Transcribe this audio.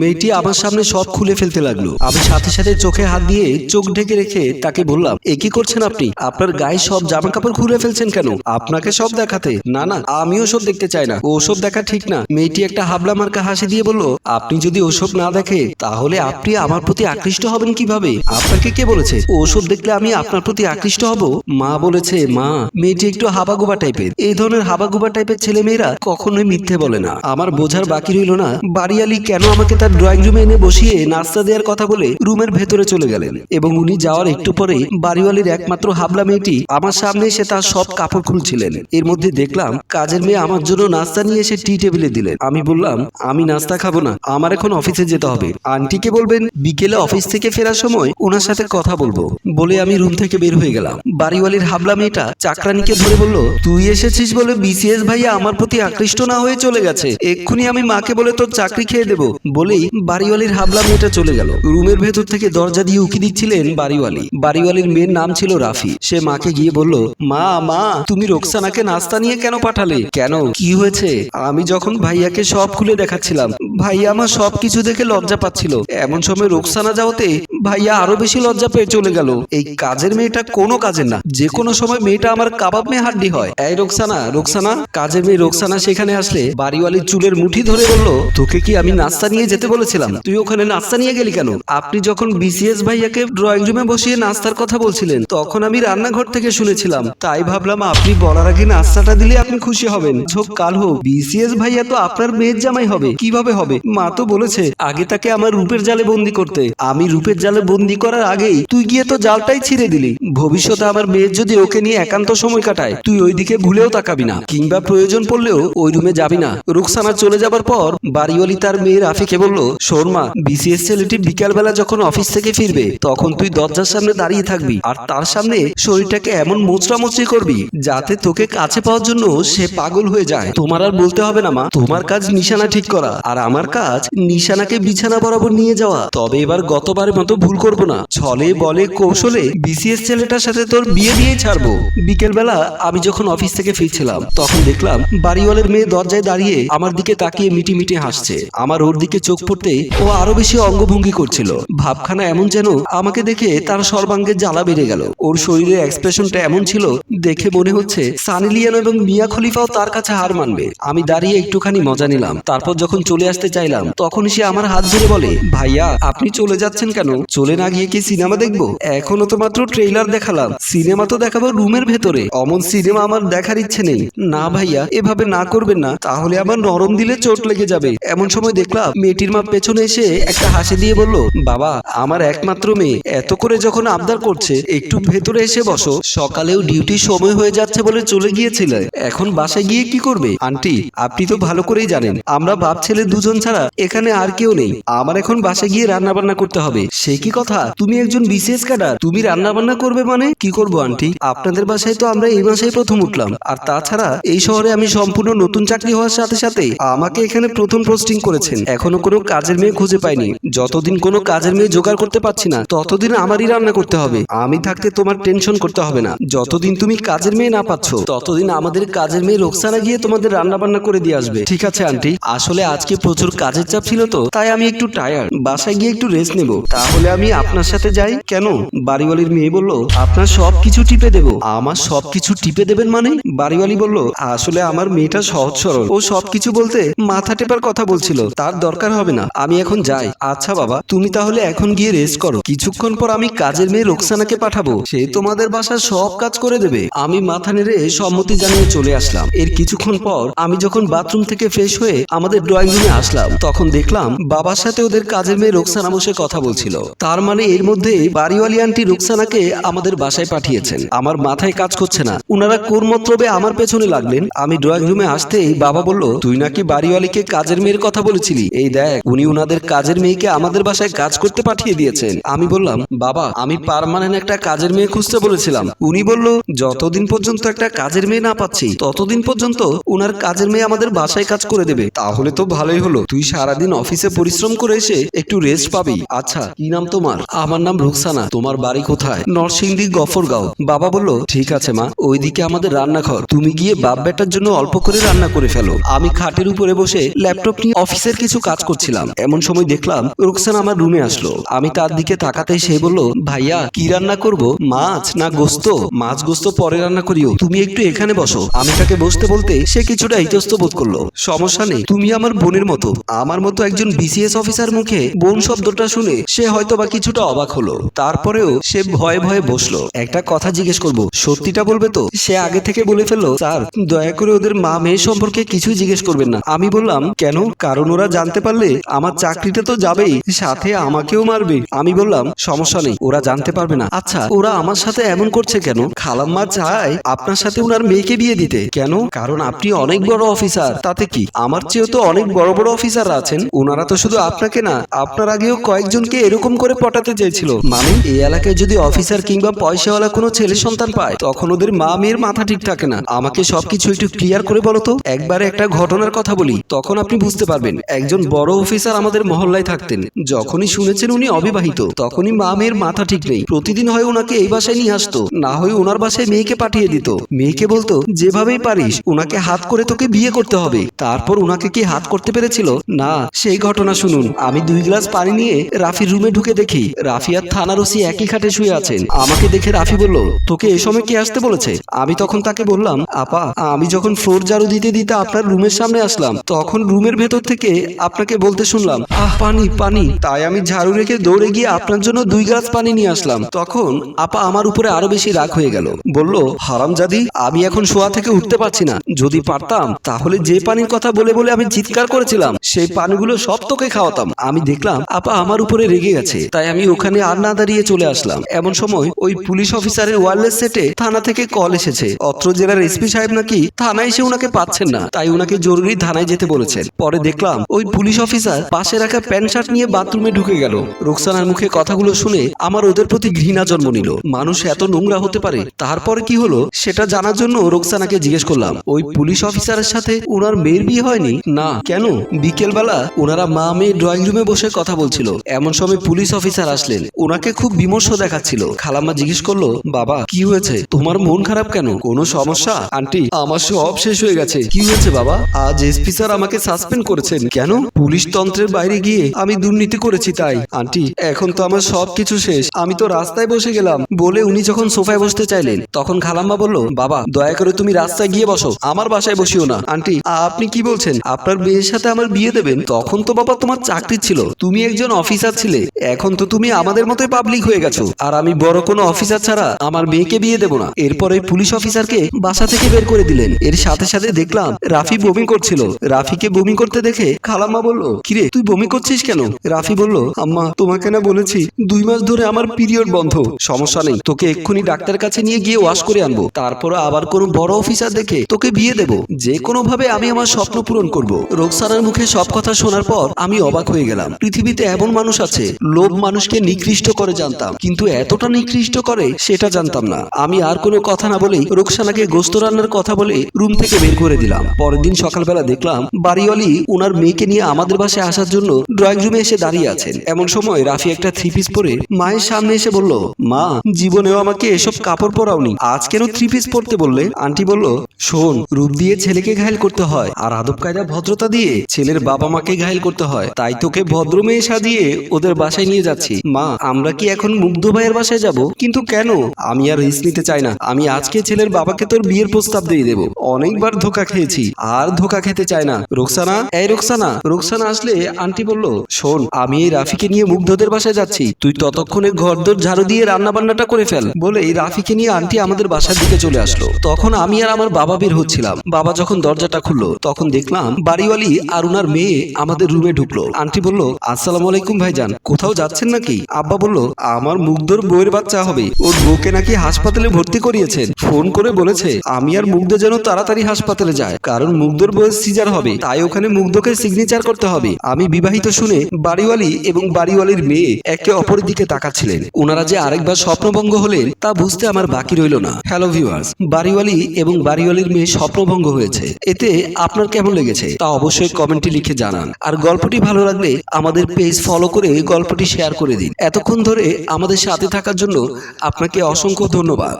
মেয়েটি আমার সামনে সব খুলে ফেলতে লাগল। আমি সাথে সাথে চোখে হাত দিয়ে চোখ ঢেকে রেখে তাকে বললাম, এ কি করছেন আপনি? আপনার গায়ে সব জামা কাপড় খুলে ফেলছেন কেন? আপনাকে সব দেখাতে। না না, আমিও সব দেখতে চাই না। ওসব দেখা ঠিক না। মেয়েটি একটা হাবলা মার্কা হাসি দিয়ে বলল, আপনি যদি ওসব না দেখে, তাহলে আপনি আমার প্রতি আকৃষ্ট হবেন কীভাবে? আপনাকে কে বলেছে? ওসব দেখলে আমি আপনার প্রতি আকৃষ্ট হব? মা বলেছে, মা। মেয়েটি একটু হাবাগুবা টাইপের। এই ধরনের হাবাগুবা টাইপের ছেলে মেয়েরা কখনোই মিথ্যে বলে না। আমার বোঝার বাকি রইল না, বাড়িয়ালি কেন আমাকে ড্রয়িং রুমে এনে বসিয়ে নাস্তা দেওয়ার কথা বলে রুমের ভেতরে চলে গেলেন এবং উনি যাওয়ার একটু পরেই বাড়িওয়ালির একমাত্র হাবলা মেয়েটি আমার সামনে এসে তার সব কাপড় খুলছিলেন। এর মধ্যে দেখলাম, কাজের মেয়ে আমার জন্য নাস্তা নিয়ে এসে টি টেবিলে দিলেন। আমি বললাম, আমি নাস্তা খাব না, আমার এখন অফিসে যেতে হবে। আন্টিকে বলবেন, বিকেলে অফিস থেকে ফেরার সময় ওনার সাথে কথা বলব। বলে আমি রুম থেকে বের হয়ে গেলাম। বাড়িওয়ালির হাবলা মেয়েটা চাকরানিকে ধরে বলল, তুই এসেছিস বলে বিসিএস ভাইয়া আমার প্রতি আকৃষ্ট না হয়ে চলে গেছে। এক্ষুনি আমি মাকে বলে তোর চাকরি খেয়ে দেবো। বলেই বাড়িওয়ালির হাবলা মেয়েটা চলে গেল। রুমের ভেতর থেকে দরজা দিয়ে উকি দিচ্ছিলেন বাড়িওয়ালি। বাড়িওয়ালির মেয়ের নাম ছিল রাফি। সে মাকে গিয়ে বলল, মা মা, তুমি রোকসানাকে নাস্তা নিয়ে কেন পাঠালে? কেন? কি হয়েছে? আমি যখন ভাইয়াকে সব খুলে দেখাচ্ছিলাম, ভাইয়া আমার সব কিছু দেখে লজ্জা পাচ্ছিল। এমন সময় রোকসানা যাওয়াতে ভাইয়া আরও বেশি লজ্জা পেয়ে চলে গেল। এই কাজের মেয়েটা কোনো কাজের না, যে কোনো সময় মেয়েটা আমার কাবাব মেয়ে হাড্ডি হয়। এই রোকসানা রোকসানা, কাজের মেয়ে রোকসানা সেখানে আসলে বাড়িওয়ালির চুলের মুঠি ধরে বলল, তোকে কি আমি নাস্তা নিয়ে যেতে বলেছিলাম? তুই ওখানে নাস্তা নিয়ে গেলি কেন? আপনি যখন বিসিএস ভাইয়াকে ড্রয়িং রুমে বসিয়ে নাস্তার কথা বলছিলেন, তখন আমি রান্নাঘর থেকে শুনেছিলাম। তাই ভাবলাম আপনি বলার আগে নাস্তাটা দিলে আপনি খুশি হবেন। ঝোক কাল হোক বিসিএস ভাইয়া তো আপনার মেয়ের জামাই হবে। কীভাবে হবে? মা তো বলেছে, আগে তাকে আমার রূপের জালে বন্দি করতে। আমি রূপের জালে বন্দি করার আগেই তুই গিয়ে তো জালটাই ছিঁড়ে দিলি। ভবিষ্যতে আমার মেয়ের যদি ওকে নিয়ে একান্ত সময় কাটায়, তুই ওইদিকে ভুলেও তাকাবি না। কিংবা প্রয়োজন পড়লেও ওই রুমে যাবি না। রুকসানা চলে যাবার পর বাড়িওয়ালি তার মেয়ে রাফিকে বলল, শর্মা, বিসিএস ছেলেটি বিকালবেলা যখন অফিস থেকে ফিরবে, তখন তুই দরজার সামনে দাঁড়িয়ে থাকবি আর তার সামনে শরীরটাকে এমন মোচড়া মোচড়ি করবি যাতে তোকে কাছে পাওয়ার জন্য সে পাগল হয়ে যায়। তোমার আর বলতে হবে না মা, তোমার কাজ নিশানা ঠিক করা। আর আমার কাজ নিশানাকে বিছানা বরাবর নিয়ে যাওয়া। তবে এবার গতবারের মতো ভুল করব না। ছলে বলে কৌশলে বিসিএস ছেলেটার সাথে তোর বিয়ে দিয়ে ছাড়বো। বিকেলবেলা আমি যখন অফিস থেকে ফিরছিলাম, তখন দেখলাম বাড়িওয়ালের মেয়ে দরজায় দাঁড়িয়ে আমার দিকে তাকিয়ে মিটি মিটি হাসছে। আমার ওর দিকে চোখ পড়তে ও আরও বেশি অঙ্গভঙ্গি করছিল। ভাবখানা এমন যেন আমাকে দেখে তার সর্বাঙ্গে জ্বালা বেড়ে গেল। ওর শরীরের এক্সপ্রেশনটা এমন ছিল, দেখে মনে হচ্ছে সানি লিয়ান এবং মিয়া খলিফাও তার কাছে হার মানবে। আমি দাঁড়িয়ে একটুখানি মজা নিলাম। তারপর যখন চলে আসতে চাইলাম তখন সে আমার হাত ধরে বলে, ভাইয়া, আপনি চলে যাচ্ছেন কেন? চলে না গিয়ে কি সিনেমা দেখব? এখনও তো মাত্র ট্রেইলার দেখালাম। সিনেমা তো দেখাবো রুমের ভেতরে। অমন সিনেমা আমার দেখার ইচ্ছে নেই। না ভাইয়া, এভাবে না করবেন না। তাহলে আমার নরম দিলে চোট লেগে যাবে। এমন সময় দেখলাম মেয়েটির মা পেছনে এসে একটা হাসি দিয়ে বলল, বাবা, আমার একমাত্র মেয়ে। এত করে যখন আবদার করছে, একটু ভেতরে এসে বসো। সকালেও ডিউটি সময় হয়ে যাচ্ছে বলে চলে গিয়েছিলে। এখন বাসায় গিয়ে কি করবে? আন্টি, আপনি তো ভালো করেই জানেন। আমরা বাপ ছেলে দুজন ছাড়া এখানে আর কেউ নেই। আমার এখন বাসায় গিয়ে রান্না বান্না করতে হবে। সে কি কথা? তুমি একজন বিশেষ ক্যাডার তুমি রান্না বান্না করবে মানে? কি করব, আন্টি? আপনাদের বাসায় তো আমরা এই মাসেই প্রথম উঠলাম। আর তাছাড়া, এই শহরে আমি সম্পূর্ণ নতুন চাকরি হওয়ার সাথে সাথে আমাকে এখানে প্রথম পোস্টিং করেছেন। এখনও কোনো কাজের মেয়ে খুঁজে পাইনি। যতদিন কোনো কাজের মেয়ে জোগাড় করতে পারছি না, ততদিন আমারই রান্না করতে হবে। আমি থাকতে তোমার টেনশন করতে হবে না। যতদিন তুমি কাজের মেয়ে না পাচ্ছ, ততদিন আমাদের কাজের মেয়ে রোকসানা গিয়ে তোমাদের রান্না বান্না করে দিয়ে আসবে। ঠিক আছে, আন্টি। আসলে আজকে প্রচুর কাজের চাপ ছিল তো, তাই আমি একটু টায়ার্ড বাসায় গিয়ে একটু রেস্ট নেব। তাহলে আমি আপনার সাথে যাই? কেন? বাড়িওয়ালির মেয়ে বলল, আপনার সব কিছু টিপে দেব। আমার সব কিছু টিপে দেবেন মানে? বাড়িওয়ালি বলল, আসলে আমার মেয়েটা সহজ সরল। ও সব কিছু বলতে মাথা টেপার কথা বলছিল। তার দরকার হবে না। আমি এখন যাই। আচ্ছা বাবা, তুমি তাহলে এখন গিয়ে রেস্ট করো। কিছুক্ষণ পর আমি কাজের মেয়ে রোকসানাকে পাঠাবো। সে তোমাদের বাসার সব কাজ করে দেবে। আমি মাথা নেড়ে সম্মতি জানিয়ে চলে আসলাম। এর কিছুক্ষণ পর আমি যখন বাথরুম থেকে ফ্রেশ হয়ে আমাদের ড্রয়িং রুমে আসলাম, তখন দেখলাম বাবার সাথে ওদের কাজের মেয়ে রোকসানা বসে কথা বলছিল। তার মানে এর মধ্যে বাড়িওয়ালি আন্টি রোকসানাকে আমাদের বাসায় পাঠিয়েছেন। আমার মাথায় কাজ করছে না। উনারা কোন মতলবে আমার পেছনে লাগলেন? আমি ড্রয়িং রুমে আসতেই বাবা বলল, তুই নাকি বাড়িওয়ালিকে কাজের মেয়ের কথা বলেছিলি? এই দেখ, উনি উনাদের কাজের মেয়েকে আমাদের বাসায় কাজ করতে পাঠিয়ে দিয়েছেন। আমি বললাম, বাবা, আমি পারমানেন্ট একটা কাজের মেয়ে খুঁজতে বলেছিলাম। উনি বলল, যতদিন পর্যন্ত একটা কাজের মেয়ে না পাচ্ছি, ততদিন পর্যন্ত উনার কাজের মেয়ে আমাদের বাসায় কাজ করে দেবে। তাহলে তো ভালোই হলো। তুই সারাদিন অফিসে পরিশ্রম করে এসে একটু রেস্ট পাবি। আচ্ছা কি নাম তোমার। আমার নাম রুকসানা। তোমার বাড়ি কোথায়? নরসিংদী গফরগাঁও। বাবা বলল, ঠিক আছে মা। ওইদিকে আমাদের রান্নাঘর। তুমি গিয়ে বাপ বেটার জন্য অল্প করে রান্না করে ফেলো। আমি খাটের উপরে বসে ল্যাপটপ নিয়ে অফিসের কিছু কাজ করছিলাম। এমন সময় দেখলাম রুকসানা আমার রুমে আসলো। আমি তার দিকে তাকাতেই সে বলল, ভাইয়া, কি রান্না করব? মাছ না গোস্ত? মাছ গোস্ত পরে রান্না করিও। তুমি একটু এখানে বসো। আমি তাকে বসতে বলতে সে কিছুটা ইতস্ত বোধ করল। সমস্যা নেই। তুমি আমার বোনের মতো। আমার মতো একজন বিসিএস অফিসার মুখে বোন শব্দটা শুনে সে হয়তো বা কিছুটা অবাক হলো। তারপরেও সে ভয়ে ভয়ে বসল। একটা কথা জিজ্ঞেস করব, সত্যিটা বলবে তো? সে আগে থেকে বলে ফেলল, স্যার, দয়া করে ওদের মা মেয়ে সম্পর্কে কিছুই জিজ্ঞেস করবেন না। আমি বললাম, কেন? কারণ ওরা জানতে পারলে আমার চাকরিটা তো যাবেই, সাথে আমাকেও মারবে। আমি বললাম, সমস্যা নেই, ওরা জানতে পারবে না। আচ্ছা ওরা আমার সাথে এমন করছে কেন? খালাম্মা চায় আপনার সাথে ওনার মেয়েকে বিয়ে দিতে। কেন? কারণ আপনি অনেক বড় অফিসার, তাতে কি? আমার চেয়েও তো অনেক বড় বড় অফিসার আছেন। ওনারা তো শুধু আপনাকে না, আপনার আগেও কয়েকজনকে এরকম করে পটাতে চেয়েছিল মানে এই এলাকায় যদি অফিসার কিংবা পয়সাওয়ালা কোনো ছেলে সন্তান পায়, তখন ওদের মা মেয়ের মাথা ঠিক থাকে না। আমাকে সবকিছু একটু ক্লিয়ার করে বলো তো? একবারে একটা ঘটনার কথা বলি, তখন আপনি বুঝতে পারবেন, একজন বড় অফিসার আমাদের মহল্লায় থাকতেন। যখনই শুনেছেন উনি অবিবাহিত, তখনই মা মেয়ের মাথা ঠিক নেই। প্রতিদিন হয় ওনাকে এই বাসায় নিয়ে আসতো, না হয় ওনার বাসায় মেয়েকে পাঠিয়ে দিত। মেয়েকে বলতো, যেভাবেই পারিস, ওনাকে হাত করে তোকে বিয়ে করতে হবে। তারপর ওনাকে কি হাত করতে পেরেছিল? না, সেই ঘটনা শুনুন। আমি দুই গ্লাস পানি নিয়ে রাফির রুমে ঢুকে দেখি রাফিয়ার থানার ওসি একই খাটে শুয়ে আছেন। আমাকে দেখে রাফি বলল, তোকে এ সময় কে আসতে বলেছে? আমি তখন তাকে বললাম, আপা, আমি যখন ফ্লোর ঝাড়ু দিতে দিতে আপনার রুমের সামনে আসলাম, তখন রুমের ভেতর থেকে আপনাকে বলতে শুনলাম পানি পানি। তাই আমি ঝাড়ু রেখে দৌড়ে গিয়ে আপনার জন্য দুই গ্লাস পানি নিয়ে আসলাম। তখন আপা আমার উপরে আরও বেশি রাগ হয়ে গেল। বলল, হারামজাদি, আমি এখন শোয়া থেকে উঠতে পারছি না। যদি পারতাম, তাহলে যে পানির কথা বলে বলে আমি চিৎকার করেছিলাম, সেই পানিগুলো সব তোকে খাওয়াতাম। আমি দেখলাম, আপা আমার উপরে রেগে গেছে। তাই আমি ওখানে আর না দাঁড়িয়ে চলে আসলাম। এমন সময় ওই পুলিশ অফিসারের ওয়ারলেস সেটে থানা থেকে কল এসেছে। অত্র জেলার এসপি সাহেব নাকি থানায় এসে ওনাকে পাচ্ছেন না। তাই ওনাকে জরুরি থানায় যেতে বলেছেন। পরে দেখলাম, ওই পুলিশ অফিসার পাশে রাখা প্যান্ট শার্ট নিয়ে বাথরুমে ঢুকে গেল। রোকসানার মুখে কথাগুলো শুনে আমার ওদের প্রতি ঘৃণা জন্ম নিল। মানুষ এত নোংরা হতে পারে, তারপরে কি হলো? সেটা জানার জন্য রোকসানাকে জিজ্ঞেস করলাম। ওই পুলিশ অফিসারের সাথে ওনার মেয়ের বিয়ে হয়নি? না, কেন? বিকেলবেলা ওনারা মা মেয়ে ড্রয়িং রুমে বসে কথা বলছিল। এমন সময় পুলিশ অফিসার আসলেন। ওনাকে খুব বিমর্ষ দেখাচ্ছিল। খালাম্মা জিজ্ঞেস করল, বাবা, কি হয়েছে? তোমার মন খারাপ কেন? কোনো সমস্যা? আন্টি, আমার সব শেষ হয়ে গেছে। কি হয়েছে বাবা? আজ এসপি স্যার আমাকে সাসপেন্ড করেছেন। কেন? পুলিশ তন্ত্রের বাইরে গিয়ে আমি দুর্নীতি করেছি তাই। আন্টি এখন তো আমার সব কিছু শেষ। আমি তো রাস্তায় বসে গেলাম। বলে উনি যখন সোফায় বসতে চাইলেন তখন খালাম্মা বলল বাবা দয়া করে তুমি রাস্তায় গিয়ে বসো। আমার বাসায় বসিও না। আন্টি আপনি কি বলছেন? আপনার মেয়ের সাথে আমার বিয়ে দেবেন? তখন তো বাবা তোমার চাকরি ছিল। তুমি একজন অফিসার ছিলে। এখন তো তুমি আমাদের মতোই পাবলিক হয়ে গেছো। আর আমি বড় কোনো অফিসার ছাড়া আমার মেয়েকে বিয়ে দেবো না। এরপরে পুলিশ অফিসারকে বাসা থেকে বের করে দিলেন। এর সাথে সাথে দেখলাম রাফি বমি করছিল। রাফিকে বমি করতে দেখে খালাম্মা বলল কিরে তুই বমি করছিস কেন? রাফি বলল, আম্মা, তোমাকে না বলেছি, দুই মাস ধরে আমার পিরিয়ড বন্ধ। সমস্যা নেই, তোকে এক্ষুনি ডাক্তার কাছে নিয়ে গিয়ে ওয়াশ করে আনব। তারপর আবার কোনো বড় অফিসার দেখে তোকে বিয়ে দেব। যে কোনো ভাবে আমি আমার স্বপ্ন পূরণ করব। রোকসানার মুখে সব কথা শোনার পর আমি অবাক হয়ে গেলাম। পৃথিবীতে এমন মানুষ আছে, লোভ মানুষকে নিকৃষ্ট করে জানতাম। কিন্তু এতটা নিকৃষ্ট করে সেটা জানতাম না। আমি আর কোনো কথা না বলেই রোকসানাকে গোস্ত রান্নার কথা বলে রুম থেকে বের করে দিলাম। পরের দিন সকালবেলা দেখলাম, বাড়িওয়ালি ওনার মেয়েকে নিয়ে আমাদের বাসায় আসার জন্য ড্রয়িং রুমে এসে দাঁড়িয়ে আছেন। এমন সময় রাফি একটা থ্রি পিস পরে মায়ের সামনে এসে বলল, মা, জীবনেও আমাকে এসব কাপড় পরাওনি। আজ কেন থ্রি পিস পরতে বললে? আন্টি বলল, শোন, রূপ দিয়ে ছেলেকে ঘায়ল করতে হয় আর আদব কায়দা ভদ্রতা দিয়ে ছেলের বাবা মাকে ঘায়ল করতে হয়। তাই তোকে ভদ্র মেয়ে সাজিয়ে ওদের বাসায় নিয়ে যাচ্ছি। মা, আমরা কি এখন মুগ্ধ ভাইয়ের বাসায় যাব? কিন্তু কেন? আমি আর রিস্ক নিতে চাই না। আমি আজকে ছেলের বাবাকে তোর বিয়ের প্রস্তাব দিয়ে দেবো। অনেকবার ধোকা খেয়েছি, আর ধোকা খেতে চাই না। রোকসানা? এই রোকসানা রোকসানা আসলে আন্টি বলল শোন, আমি এই রাফিকে নিয়ে মুগ্ধদের বাসায় যাচ্ছি। তুই ততক্ষণে ঘর ঘরদোর ঝাড়ু দিয়ে রান্না বান্নাটা করে ফেল। বলে এই রাফিকে নিয়ে আন্টি আমাদের বাসার দিকে চলে আসলো। তখন আমি আর আমার বাবা বের হচ্ছিলাম। বাবা যখন দরজাটা খুললো, তখন দেখলাম বাড়িওয়ালি আর উনার মেয়ে আমাদের রুমে ঢুকলো। আন্টি বলল, আসসালামু আলাইকুম ভাইজান, কোথাও যাচ্ছেন নাকি? আব্বা বলল, আমার মুগ্ধর বউয়ের বাচ্চা হবে। ওর বউকে নাকি হাসপাতালে ভর্তি করিয়েছেন। ফোন করে বলেছে, আমি আর মুগ্ধ যেন তাড়াতাড়ি হাসপাতালে যায়, কারণ মুগ্ধর বউয়ের সিজার হবে, তাই ওখানে মুগ্ধকে সিগনেচার করতে হবে। আমি বিবাহিত শুনে বাড়িওয়ালি এবং বাড়িওয়ালির মেয়ে একে অপরের দিকে তাকাচ্ছিলেন। ওনারা যে আরেকবার স্বপ্নভঙ্গ হলেন তা বুঝতে আমার বাকি রইল না। Hello viewers. বাড়িওয়ালি এবং বাড়িওয়ালির মেয়ে স্বপ্নভঙ্গ হয়েছে। এতে আপনার কেমন লেগেছে? তা অবশ্যই কমেন্টে লিখে জানান। আর গল্পটি ভালো লাগলে আমাদের পেজ ফলো করে গল্পটি শেয়ার করে দিন। এতক্ষণ ধরে আমাদের সাথে থাকার জন্য আপনাকে অসংখ্য ধন্যবাদ।